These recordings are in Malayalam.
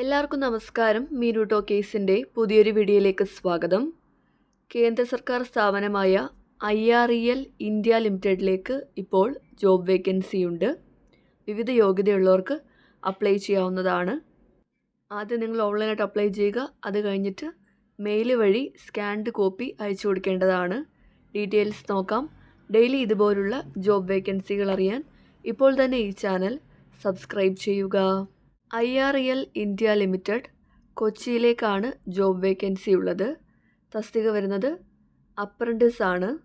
എല്ലാവർക്കും നമസ്കാരം. മീനു കേസിന്റെ പുതിയൊരു വീഡിയോയിലേക്ക് സ്വാഗതം. കേന്ദ്ര സർക്കാർ സ്ഥാപനമായ I R E L India ലിമിറ്റഡിലേക്ക് ഇപ്പോൾ ജോബ് വേക്കൻസി ഉണ്ട്. വിവിധ യോഗ്യതയുള്ളവർക്ക് അപ്ലൈ ചെയ്യാവുന്നതാണ്. ആദ്യം നിങ്ങൾ ഓൺലൈനായിട്ട് അപ്ലൈ ചെയ്യുക. അത് കഴിഞ്ഞിട്ട് മെയിൽ വഴി സ്കാൻഡ് കോപ്പി അയച്ചു കൊടുക്കേണ്ടതാണ്. ഡീറ്റെയിൽസ് നോക്കാം. ഡെയിലി ഇതുപോലുള്ള ജോബ് വേക്കൻസികൾ അറിയാൻ ഇപ്പോൾ തന്നെ ഈ ചാനൽ സബ്സ്ക്രൈബ് ചെയ്യുക. I R L India limited കൊച്ചിയിലേക്കാണ് job vacancy ഉള്ളത്. തസ്തിക വരുന്നത് അപ്രന്റിസ് ആണ്.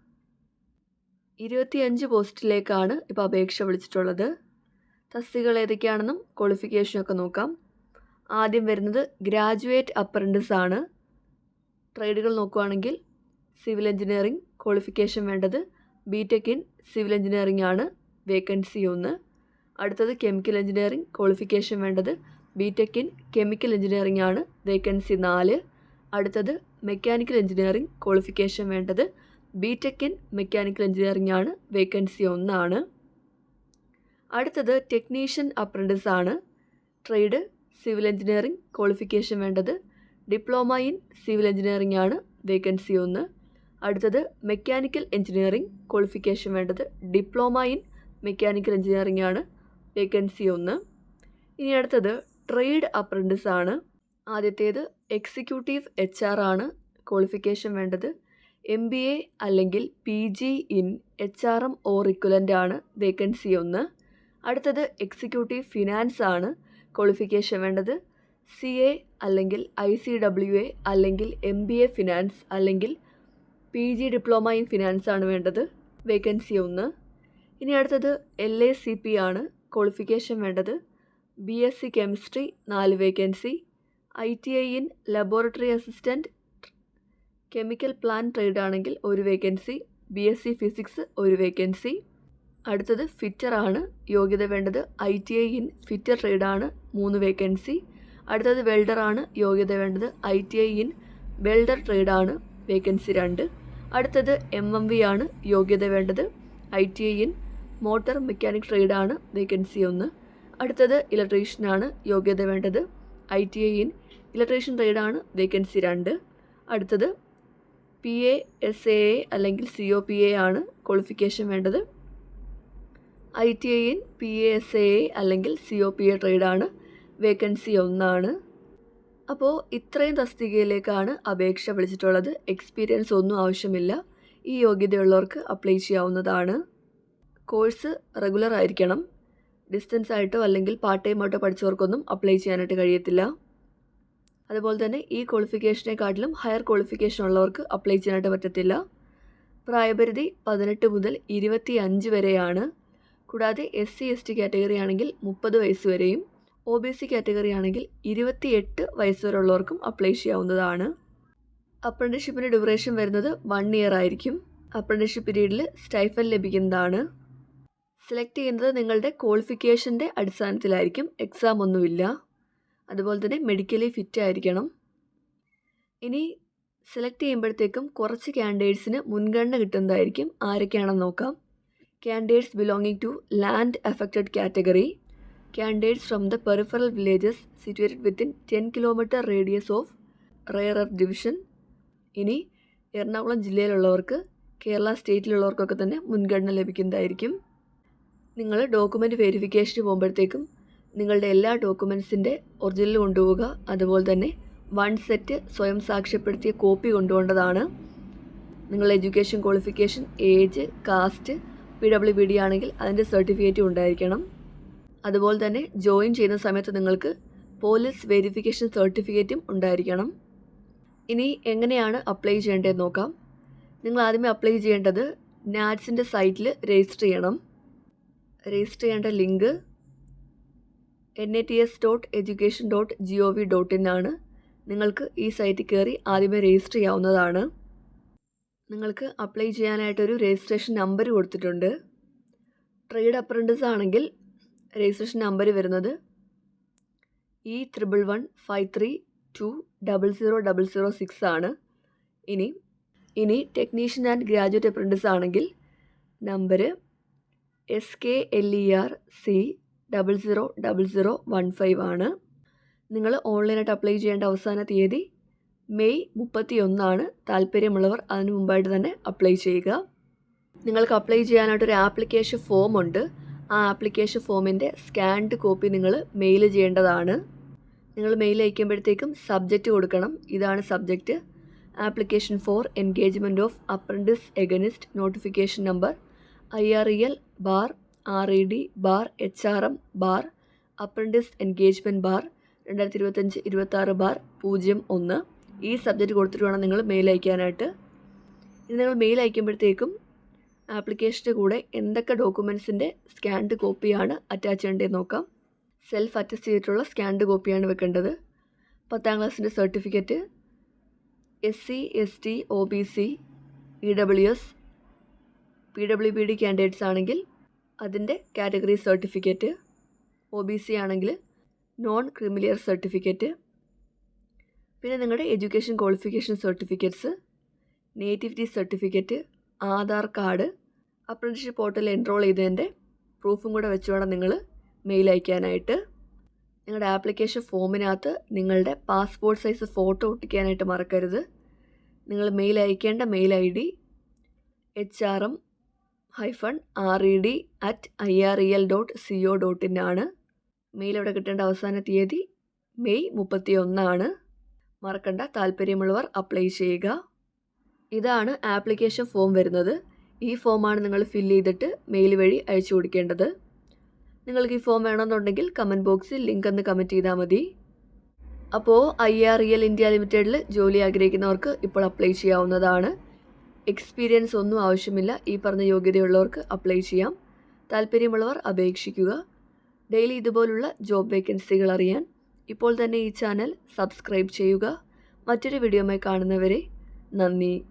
ഇരുപത്തിയഞ്ച് പോസ്റ്റിലേക്കാണ് ഇപ്പോൾ അപേക്ഷ വിളിച്ചിട്ടുള്ളത്. തസ്തികൾ ഏതൊക്കെയാണെന്നും ക്വാളിഫിക്കേഷനൊക്കെ നോക്കാം. ആദ്യം വരുന്നത് ഗ്രാജുവേറ്റ് അപ്രന്റിസ് ആണ്. ട്രേഡുകൾ നോക്കുകയാണെങ്കിൽ സിവിൽ എഞ്ചിനീയറിംഗ് ക്വാളിഫിക്കേഷൻ വേണ്ടത് B Tech in civil engineering ആണ് വേക്കൻസി ഒന്ന്. അടുത്തത് കെമിക്കൽ എഞ്ചിനീയറിംഗ് ക്വാളിഫിക്കേഷൻ വേണ്ടത് B Tech in chemical engineering ആണ് വേക്കൻസി നാല്. അടുത്തത് മെക്കാനിക്കൽ എഞ്ചിനീയറിംഗ് ക്വാളിഫിക്കേഷൻ വേണ്ടത് B Tech in mechanical engineering ആണ് വേക്കൻസി ഒന്നാണ്. അടുത്തത് ടെക്നീഷ്യൻ അപ്രന്റിസ് ആണ്. ട്രേഡ് സിവിൽ എഞ്ചിനീയറിംഗ് ക്വാളിഫിക്കേഷൻ വേണ്ടത് ഡിപ്ലോമ ഇൻ സിവിൽ എഞ്ചിനീയറിംഗ് ആണ് വേക്കൻസി ഒന്ന്. അടുത്തത് മെക്കാനിക്കൽ എഞ്ചിനീയറിംഗ് ക്വാളിഫിക്കേഷൻ വേണ്ടത് ഡിപ്ലോമ ഇൻ മെക്കാനിക്കൽ എഞ്ചിനീയറിംഗ് ആണ് വേക്കൻസി ഒന്ന്. ഇനി അടുത്തത് ട്രേഡ് അപ്രന്റിസ് ആണ് ആദ്യത്തേത് എക്സിക്യൂട്ടീവ് എച്ച് ആർ ആണ് ക്വാളിഫിക്കേഷൻ വേണ്ടത്. എം ബി എ അല്ലെങ്കിൽ P G in H R M or equivalent ആണ് വേക്കൻസി ഒന്ന്. അടുത്തത് എക്സിക്യൂട്ടീവ് ഫിനാൻസ് ആണ് ക്വാളിഫിക്കേഷൻ വേണ്ടത്. സി എ അല്ലെങ്കിൽ ഐ സി ഡബ്ല്യു എ അല്ലെങ്കിൽ എം ബി എ ഫിനാൻസ് അല്ലെങ്കിൽ P G diploma in finance ആണ് വേണ്ടത്. വേക്കൻസി ഒന്ന്. ഇനി അടുത്തത് എൽ എ സി പി ആണ് ക്വാളിഫിക്കേഷൻ വേണ്ടത് ബി എസ് സി കെമിസ്ട്രി നാല് vacancy I T I in laboratory assistant chemical plant trade ആണെങ്കിൽ ഒരു vacancy B S C physics ഒരു വേക്കൻസി അടുത്തത് ഫിറ്റർ ആണ്. യോഗ്യത വേണ്ടത് I T I in fitter trade ആണ് മൂന്ന് വേക്കൻസി അടുത്തത് വെൽഡർ ആണ്. യോഗ്യത വേണ്ടത് I T I in welder trade ആണ് വേക്കൻസി രണ്ട്. അടുത്തത് എം എം വി ആണ്. യോഗ്യത വേണ്ടത് I T I in motor mechanic trade ആണ് വേക്കൻസി ഒന്ന്. അടുത്തത് ഇലക്ട്രീഷ്യനാണ് യോഗ്യത വേണ്ടത്. I T I in electrician trade ആണ് വേക്കൻസി രണ്ട്. അടുത്തത് പി എ എസ് എ അല്ലെങ്കിൽ സി ഒ പി എ ആണ് ക്വാളിഫിക്കേഷൻ വേണ്ടത്. I T I in P A S A അല്ലെങ്കിൽ സി ഒ പി എ ട്രേഡാണ് വേക്കൻസി ഒന്നാണ്. അപ്പോൾ ഇത്രയും തസ്തികയിലേക്കാണ് അപേക്ഷ വിളിച്ചിട്ടുള്ളത്. എക്സ്പീരിയൻസ് ഒന്നും ആവശ്യമില്ല. ഈ യോഗ്യതയുള്ളവർക്ക് അപ്ലൈ ചെയ്യാവുന്നതാണ്. കോഴ്സ് റെഗുലർ ആയിരിക്കണം. ഡിസ്റ്റൻസ് ആയിട്ടോ അല്ലെങ്കിൽ പാർട്ട് ടൈം ആയിട്ടോ പഠിച്ചവർക്കൊന്നും അപ്ലൈ ചെയ്യാനായിട്ട് കഴിയത്തില്ല. അതുപോലെ തന്നെ ഈ ക്വാളിഫിക്കേഷനെക്കാട്ടിലും ഹയർ ക്വാളിഫിക്കേഷൻ ഉള്ളവർക്ക് അപ്ലൈ ചെയ്യാനായിട്ട് പറ്റത്തില്ല. പ്രായപരിധി പതിനെട്ട് മുതൽ ഇരുപത്തി അഞ്ച് വരെയാണ്. കൂടാതെ S C S T category ആണെങ്കിൽ മുപ്പത് വയസ്സ് വരെയും ഒ ബി സി കാറ്റഗറി ആണെങ്കിൽ ഇരുപത്തിയെട്ട് വയസ്സ് വരെ ഉള്ളവർക്കും അപ്ലൈ ചെയ്യാവുന്നതാണ്. അപ്രന്റിഷിപ്പിന്റെ ഡ്യൂറേഷൻ വരുന്നത് വൺ ഇയർ ആയിരിക്കും. അപ്രന്റിഷിപ്പ് പീരീഡിൽ സ്റ്റൈഫൻ ലഭിക്കുന്നതാണ്. സെലക്ട് ചെയ്യുന്നത് നിങ്ങളുടെ ക്വാളിഫിക്കേഷന്റെ അടിസ്ഥാനത്തിലായിരിക്കും. എക്സാം ഒന്നുമില്ല. അതുപോലെ തന്നെ മെഡിക്കലി ഫിറ്റ് ആയിരിക്കണം. ഇനി സെലക്ട് ചെയ്യുമ്പോഴത്തേക്കും കുറച്ച് ക്യാൻഡിഡേറ്റ്സിന് മുൻഗണന കിട്ടുന്നതായിരിക്കും. ആരൊക്കെയാണെന്ന് നോക്കാം. Candidates belonging to land affected category candidates from the peripheral villages situated within 10 kilometre radius of rarer division ഇനി എറണാകുളം ജില്ലയിലുള്ളവർക്ക് കേരള സ്റ്റേറ്റിലുള്ളവർക്കൊക്കെ തന്നെ മുൻഗണന ലഭിക്കുന്നതായിരിക്കും. നിങ്ങൾ ഡോക്യുമെന്റ് വെരിഫിക്കേഷന് പോകുമ്പോഴത്തേക്കും നിങ്ങളുടെ എല്ലാ ഡോക്യുമെൻസിന്റെ ഒറിജിനൽ കൊണ്ടുപോവുക അതുപോലെ തന്നെ വൺ സെറ്റ് സ്വയം സാക്ഷ്യപ്പെടുത്തിയ കോപ്പി കൊണ്ടുപോകേണ്ടതാണ്. നിങ്ങളുടെ education qualification age caste P W B D ആണെങ്കിൽ അതിന്റെ സർട്ടിഫിക്കറ്റും ഉണ്ടായിരിക്കണം. അതുപോലെ തന്നെ ജോയിൻ ചെയ്യുന്ന സമയത്ത് നിങ്ങൾക്ക് പോലീസ് വെരിഫിക്കേഷൻ സർട്ടിഫിക്കറ്റും ഉണ്ടായിരിക്കണം. ഇനി എങ്ങനെയാണ് അപ്ലൈ ചെയ്യേണ്ടതെന്ന് നോക്കാം. നിങ്ങൾ ആദ്യമേ അപ്ലൈ ചെയ്യേണ്ടത് നാറ്റ്സിന്റെ സൈറ്റിൽ രജിസ്റ്റർ ചെയ്യണം. രജിസ്റ്റർ ചെയ്യേണ്ട link N A T S dot education dot G O V dot in ആണ്. നിങ്ങൾക്ക് ഈ സൈറ്റിൽ കയറി ആദ്യമേ രജിസ്റ്റർ ചെയ്യാവുന്നതാണ്. നിങ്ങൾക്ക് അപ്ലൈ ചെയ്യാനായിട്ടൊരു രജിസ്ട്രേഷൻ നമ്പർ കൊടുത്തിട്ടുണ്ട്. ട്രേഡ് അപ്രന്റിസ് ആണെങ്കിൽ രജിസ്ട്രേഷൻ നമ്പർ വരുന്നത് E triple one five three two double zero double zero six ആണ്. ഇനി ഇനി ടെക്നീഷ്യൻ ആൻഡ് ഗ്രാജുവേറ്റ് അപ്രന്റിസ് ആണെങ്കിൽ number S K L E R C double zero double zero one five ആണ്. നിങ്ങൾ ഓൺലൈനായിട്ട് അപ്ലൈ ചെയ്യേണ്ട അവസാന തീയതി മെയ് മുപ്പത്തി ഒന്നാണ് താല്പര്യമുള്ളവർ അതിനു മുമ്പായിട്ട് തന്നെ അപ്ലൈ ചെയ്യുക. നിങ്ങൾക്ക് അപ്ലൈ ചെയ്യാനായിട്ടൊരു ആപ്ലിക്കേഷൻ ഫോം ഉണ്ട്. ആ ആപ്ലിക്കേഷൻ ഫോമിന്റെ സ്കാൻഡ് കോപ്പി നിങ്ങൾ മെയിൽ ചെയ്യേണ്ടതാണ്. നിങ്ങൾ മെയിൽ അയക്കുമ്പോഴത്തേക്കും സബ്ജക്റ്റ് കൊടുക്കണം. ഇതാണ് subject application for engagement of apprentice against notification number I R E L bar R E D bar H R M bar apprentice engagement bar രണ്ടായിരത്തി ഇരുപത്തഞ്ച് ഇരുപത്താറ് ബാർ പൂജ്യം ഒന്ന്. ഈ സബ്ജക്റ്റ് കൊടുത്തിട്ട് വേണം നിങ്ങൾ മെയിൽ അയക്കാനായിട്ട്. ഇനി നിങ്ങൾ മെയിൽ അയക്കുമ്പോഴത്തേക്കും ആപ്ലിക്കേഷന്റെ കൂടെ എന്തൊക്കെ ഡോക്യുമെൻസിന്റെ സ്കാൻഡ് കോപ്പിയാണ് അറ്റാച്ച് ചെയ്യേണ്ടതെന്ന് നോക്കാം. സെൽഫ് അറ്റസ്റ്റ് ചെയ്തിട്ടുള്ള സ്കാൻഡ് കോപ്പിയാണ് വെക്കേണ്ടത്. പത്താം ക്ലാസ്സിന്റെ certificate S C S T O B C E W S P W B D candidates ആണെങ്കിൽ അതിന്റെ category certificate O B C ആണെങ്കിൽ നോൺ ക്രിമിലിയർ സർട്ടിഫിക്കറ്റ് പിന്നെ നിങ്ങളുടെ education qualification certificates nativity certificate Aadhaar card apprenticeship പോർട്ടലിൽ എൻറോൾ ചെയ്തതിന്റെ പ്രൂഫും കൂടെ വെച്ച് വേണം നിങ്ങൾ മെയിൽ അയക്കാനായിട്ട്. നിങ്ങളുടെ ആപ്ലിക്കേഷൻ ഫോമിനകത്ത് നിങ്ങളുടെ പാസ്പോർട്ട് സൈസ് ഫോട്ടോ ഒട്ടിക്കാനായിട്ട് മറക്കരുത്. നിങ്ങൾ മെയിൽ അയക്കേണ്ട mail I D H R M hyphen R E D at I R E L dot C O dot in ആണ്. മെയിൽ അവിടെ കിട്ടേണ്ട അവസാന തീയതി? മെയ് മുപ്പത്തി ഒന്നാണ് മറക്കണ്ട താല്പര്യമുള്ളവർ അപ്ലൈ ചെയ്യുക. ഇതാണ് ആപ്ലിക്കേഷൻ ഫോം വരുന്നത്. ഈ ഫോമാണ് നിങ്ങൾ ഫില്ല് ചെയ്തിട്ട് മെയിൽ വഴി അയച്ചു കൊടുക്കേണ്ടത്. നിങ്ങൾക്ക് ഈ ഫോം വേണമെന്നുണ്ടെങ്കിൽ കമന്റ് ബോക്സിൽ ലിങ്ക് ഒന്ന് കമന്റ് ചെയ്താൽ മതി. അപ്പോൾ I R E L India ലിമിറ്റഡിൽ ജോലി ആഗ്രഹിക്കുന്നവർക്ക് ഇപ്പോൾ അപ്ലൈ ചെയ്യാവുന്നതാണ്. എക്സ്പീരിയൻസ് ഒന്നും ആവശ്യമില്ല. ഈ പറഞ്ഞ യോഗ്യതയുള്ളവർക്ക് അപ്ലൈ ചെയ്യാം. താല്പര്യമുള്ളവർ അപേക്ഷിക്കുക. ഡെയിലി ഇതുപോലുള്ള ജോബ് വേക്കൻസികൾ അറിയാൻ ഇപ്പോൾ തന്നെ ഈ ചാനൽ സബ്സ്ക്രൈബ് ചെയ്യുക. മറ്റൊരു വീഡിയോയുമായി കാണുന്നവരെ നന്ദി.